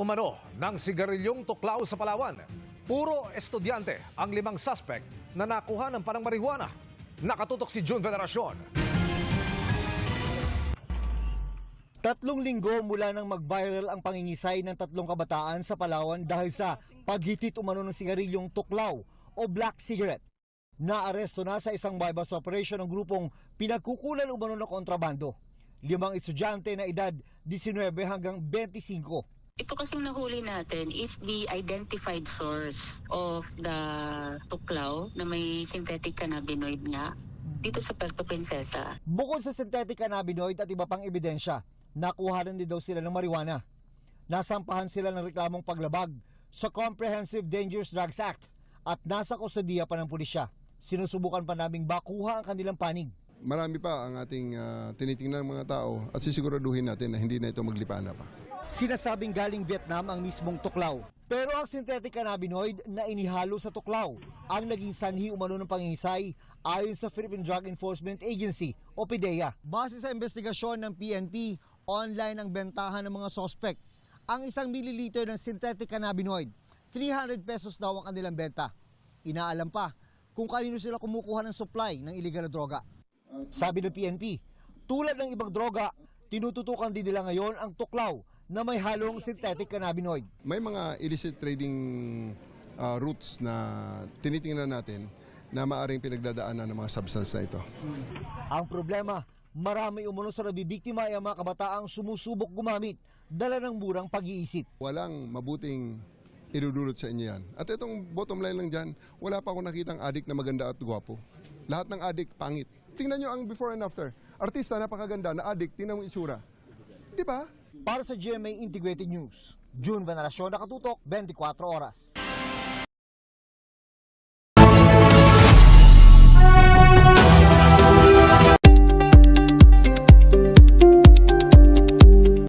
Umano ng sigarilyong tuklaw sa Palawan. Puro estudyante ang limang suspect na nakuha ng parang marijuana. Nakatutok si June Veneracion. Tatlong linggo mula nang mag-viral ang pangingisay ng tatlong kabataan sa Palawan dahil sa paghitit umano ng sigarilyong tuklaw o black cigarette. Naaresto na sa isang bypass operation ng grupong pinagkukulan umano ng kontrabando. Limang estudyante na edad 19 hanggang 25. Ito kasing nahuli natin is the identified source of the tuklaw na may synthetic cannabinoid nga dito sa Puerto Princesa. Bukod sa synthetic cannabinoid at iba pang ebidensya, nakuha rin din daw sila ng marijuana. Nasampahan sila ng reklamong paglabag sa Comprehensive Dangerous Drugs Act at nasa kustodiya pa ng pulisya. Sinusubukan pa naming bakuha ang kanilang panig. Marami pa ang ating ah, tinitingnan ng mga tao at sisiguraduhin natin na hindi na ito maglipana pa. Sinasabing galing Vietnam ang mismong tuklaw. Pero ang synthetic cannabinoid na inihalo sa tuklaw ang naging sanhi umano ng pangingisay ayon sa Philippine Drug Enforcement Agency o PDEA. Base sa investigasyon ng PNP, online ang bentahan ng mga sospek. Ang isang mililiter ng synthetic cannabinoid, 300 pesos daw ang kanilang benta. Inaalam pa kung kanino sila kumukuha ng supply ng illegal na droga. Sabi ng PNP, tulad ng ibang droga, tinututukan din nila ngayon ang tuklaw na may halong synthetic cannabinoid. May mga illicit trading ah, routes na tinitingnan natin na maaring pinagdadaanan ng mga substance na ito. Ang problema, marami umuno sa nabibiktima ay ang mga kabataang sumusubok gumamit, dala ng murang pag-iisip. Walang mabuting idudulot sa inyo yan. At itong bottom line lang dyan, wala pa akong nakitang adik na maganda at gwapo. Lahat ng adik, pangit. Tingnan nyo ang before and after. Artista, napakaganda na adik, tingnan mo itsura. Di ba? Para sa GMA Integrated News, June Veneracion, nakatutok, 24 oras.